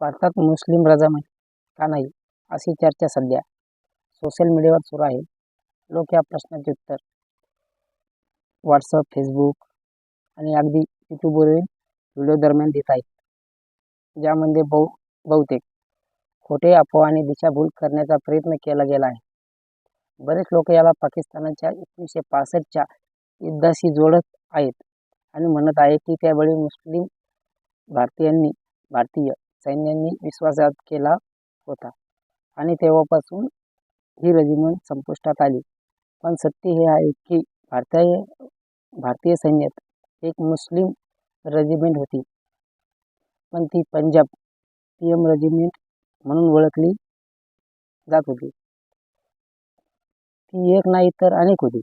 भारतात मुस्लिम रजामत का नाही? अशी चर्चा सध्या सोशल मीडियावर सुरू आहे. लोक या प्रश्नाचे उत्तर व्हॉट्सअप फेसबुक आणि अगदी यूट्यूबवरील व्हिडिओ दरम्यान देत आहेत. ज्यामध्ये बहु बहुतेक खोटे अफवा आणि दिशाभूल करण्याचा प्रयत्न केला गेला आहे. बरेच लोक याला पाकिस्तानाच्या एकोणीसशे पासष्टच्या युद्धाशी जोडत आहेत आणि म्हणत आहे की त्यावेळी मुस्लिम भारतीयांनी भारतीय सैन्यांनी विश्वासघात केला होता. आणि तेव्हापासून ही रेजिमेंट संपुष्टात आली. पण सत्य हे आहे की भारतीय भारतीय सैन्यात एक मुस्लिम रेजिमेंट होती. पण ती पंजाब पी एम रेजिमेंट म्हणून ओळखली जात होती. ती एक नाही तर अनेक होती.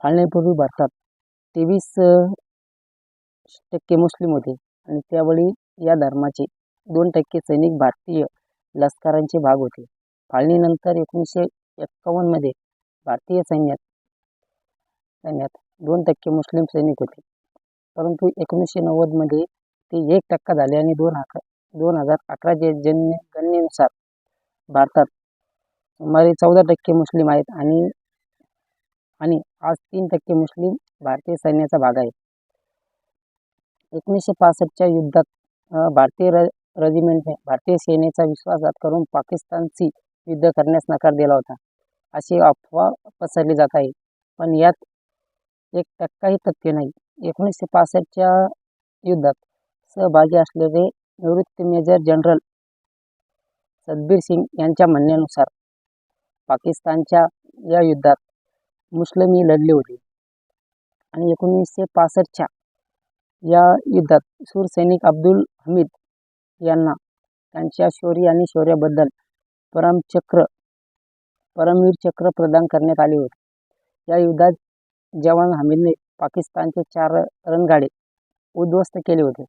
फाळण्यापूर्वी भारतात तेवीस टक्के मुस्लिम होते. आणि त्यावेळी या धर्माचे दोन टक्के सैनिक भारतीय लष्करांचे भाग होते. फाळणीनंतर एकोणीसशे एक्कावन्नमध्ये भारतीय सैन्यात सैन्यात दोन टक्के मुस्लिम सैनिक होते. परंतु एकोणीसशे नव्वदमध्ये ते एक टक्का झाले आणि दोन अकरा दोन हजार अकराचे जन्य गणनेनुसार भारतात सुमारे चौदा टक्के मुस्लिम आहेत आणि आणि आज तीन टक्के मुस्लिम भारतीय सैन्याचा भाग आहेत. एकोणीसशे पासष्टच्या युद्धात भारतीय र रेजिमेंटने भारतीय सेनेचा विश्वासघात करून पाकिस्तानशी युद्ध करण्यास नकार दिला होता. अशी अफवा पसरली जात आहे. पण यात एक टक्काही तथ्य नाही. एकोणीसशे पासष्टच्या युद्धात सहभागी असलेले निवृत्त मेजर जनरल सतबीर सिंग यांच्या म्हणण्यानुसार पाकिस्तानच्या या युद्धात मुस्लिमी लढले होते. आणि एकोणीसशे पासष्टच्या या युद्धात शूरसैनिक अब्दुल हमीद यांना त्यांच्या शौर्य आणि शौर्याबद्दल परमचक्र परमवीर चक्र प्रदान करण्यात आले होते. या युद्धात जवान हमीदने पाकिस्तानचे चार रणगाडे उद्ध्वस्त केले होते.